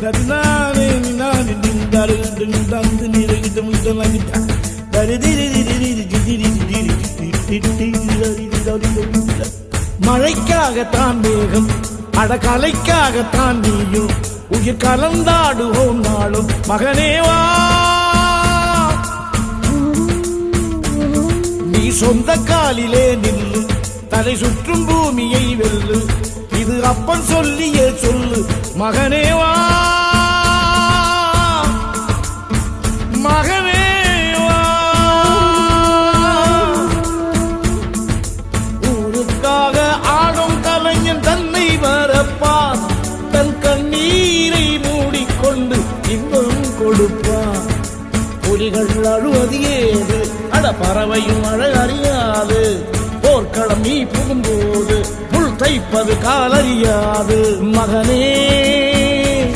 தருநானே நானே நின்றாரு தந்து நிறைகிட்ட முத்தலாகிட்ட மழைக்காகத்தான் வேகம் அடகலைக்காகத்தான் நீயும். உயிர் கலந்தாடுவோம் நாளும். மகனேவா நீ சொந்த காலிலே நில்லு. தலை சுற்றும் பூமியை வெல்லு. இது அப்பன் சொல்லிய சொல்லு. மகனேவா கொடுப்பான் புலிகள் அழுவது ஏது? அட பறவையும் அழ அறியாது. போர்க்களம் நீ புகும்போது முள் தைப்பது காலறியாது மகனே